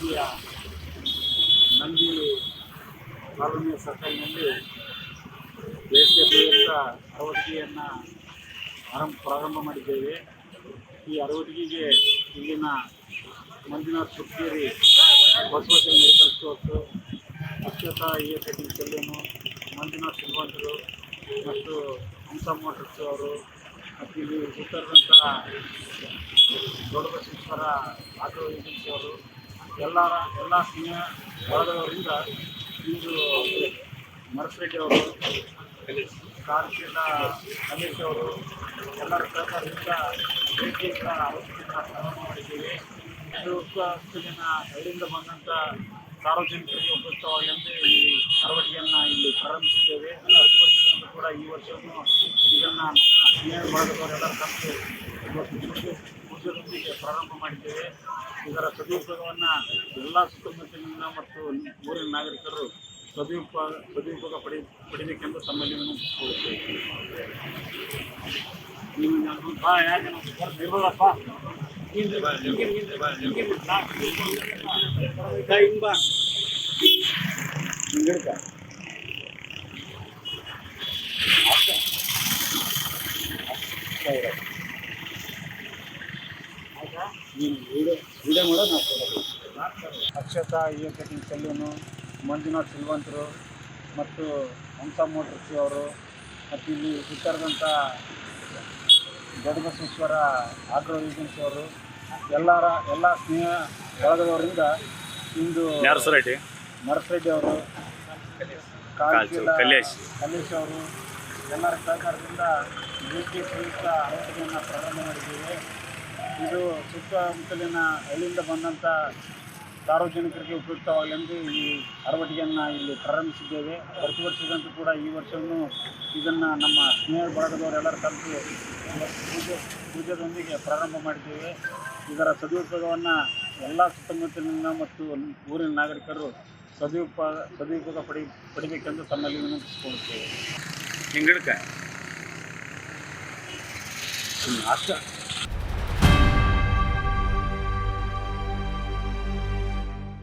ನಂದಿಯ ನಂದಿ ಕಾಲೋನಿಯ ಸರ್ಕಲ್ನಲ್ಲಿ ಬೇಸಿಗೆ ಪ್ರಯುಕ್ತ ಅರವತ್ತಿಗೆಯನ್ನು ಆರಂಭ ಪ್ರಾರಂಭ ಮಾಡಿದ್ದೇವೆ. ಈ ಅರವತ್ತಿಗೆಗೆ ಇಲ್ಲಿನ ಮಂಜುನಾಥ್ ಸುತ್ತೇರಿ ಬಸವಶ್ರೀ ಮೆಡಿಕಲ್ ಸ್ಟೋರ್ಸು ಅಕ್ಷತಾ ಎ ಕಟಿಂಗ್ ಸೆಲೂನು, ಮಂಜುನಾಥ್ ಶ್ರೀಮಂತರು ಮತ್ತು ಹಂಸ ಮೋಟರ್ಸ್ ಅವರು ಮತ್ತು ಇಲ್ಲಿ ಸುತ್ತರದಂಥ ದೊಡ್ಡ ಬಸವೇಶ್ವರ ಆಟೋ ಏಜೆನ್ಸಿ ಅವರು ಎಲ್ಲರ ಎಲ್ಲ ಸ್ನೇಹ ಬಳಗದವರಿಂದ ಇಂದು ನರಸರೆಡ್ಡಿ ಅವರು ಕಾರ್ಶೀಲ ರಮೇಶ್ ಅವರು ಎಲ್ಲರ ಸಹಕಾರದಿಂದ ಭೇಟಿಯಿಂದ ಪ್ರಾರಂಭ ಮಾಡಿದ್ದೀವಿ. ಜನ ಹಳ್ಳಿಯಿಂದ ಬಂದಂಥ ಸಾರ್ವಜನಿಕರಿಗೆ ಉಪಯುಕ್ತವಾಗಂತೆ ಈ ಅರವಟಿಗೆಯನ್ನು ಇಲ್ಲಿ ಪ್ರಾರಂಭಿಸಿದ್ದೇವೆ. ಈ ವರ್ಷವೂ ಇದನ್ನು ನಮ್ಮ ಬಳಗದವರೆಲ್ಲರ ಕಲಿತು ಇವತ್ತು ಪೂಜೆಯೊಂದಿಗೆ ಪ್ರಾರಂಭ ಮಾಡಿದ್ದೇವೆ ಇದರ ಸದುಪಯೋಗವನ್ನು ಎಲ್ಲ ಸುತ್ತಮುತ್ತಲಿನ ಮತ್ತು ಊರಿನ ನಾಗರಿಕರು ಸದುಪ ಸದುಪಯೋಗ ಪಡಿ ಪಡಿಬೇಕೆಂದು ತಮ್ಮಲ್ಲಿ ವಿನಂತಿಸಿಕೊಳ್ಳುತ್ತೇವೆ ನೀವು ಅಷ್ಟೇ ಇರೋದು. ನೀನು ವಿಡಿಯೋ ವಿಡಿಯೋ ಮಾಡೋ ನಾವು ಕೊಡೋದು. Akshata hair cutting saloon Manjunath ಸಿಲ್ವಂತರು ಮತ್ತು ಹಂಸ ಮೋಟರ್ಸ್ ಅವರು ಮತ್ತು ಇಲ್ಲಿ ಸುತ್ತಾರದಂಥ ದೊಡ್ಡಬಸವೇಶ್ವರ ಆಗ್ರೋ ಏಜೆನ್ಸಿ ಅವರು ಎಲ್ಲರ ಎಲ್ಲ ಸ್ನೇಹ ಬಳಗದವರಿಂದ ಇಂದು ನರಸರೆಡ್ಡಿ ನರಸರೆಡ್ಡಿ ಅವರು ಕಲ್ಲೇಶ್. ಕಲ್ಲೇಶ್ ಅವರು ಎಲ್ಲರ ಸಹಕಾರದಿಂದ ಬೇಸಿಗೆ ಪ್ರಯುಕ್ತ ಆರೋಗ್ಯವನ್ನು ಪ್ರಾರಂಭ ಮಾಡಿದ್ದೇವೆ. ಇದು ಸುತ್ತಮುತ್ತಲಿನ ಹಳ್ಳಿಯಿಂದ ಬಂದಂಥ ಸಾರ್ವಜನಿಕರಿಗೆ ಉಪಯುಕ್ತವಾಗಲೆಂದು ಈ ಅರವಟಿಗೆಯನ್ನು ಇಲ್ಲಿ ಪ್ರಾರಂಭಿಸಿದ್ದೇವೆ. ಪ್ರತಿ ವರ್ಷದಂತೂ ಕೂಡ ಈ ವರ್ಷವೂ ಇದನ್ನು ನಮ್ಮ ಸ್ನೇಹ ಬಳಗದವರೆಲ್ಲರ ಕಲಿತು ಪೂಜೆ, ಪೂಜೆದೊಂದಿಗೆ ಪ್ರಾರಂಭ ಮಾಡಿದ್ದೇವೆ. ಇದರ ಸದುಪಯೋಗವನ್ನು ಎಲ್ಲ ಸುತ್ತಮುತ್ತಲಿನ ಮತ್ತು ಊರಿನ ನಾಗರಿಕರು ಸದುಪ ಸದುಪಯೋಗ ಪಡಿ, ಪಡಿಬೇಕೆಂದು ತಮ್ಮಲ್ಲಿ ವಿನಂತಿಸಿಕೊಳ್ಳುತ್ತೇವೆ. ಹಿಂಗಡ್ಕ আচ্ছা।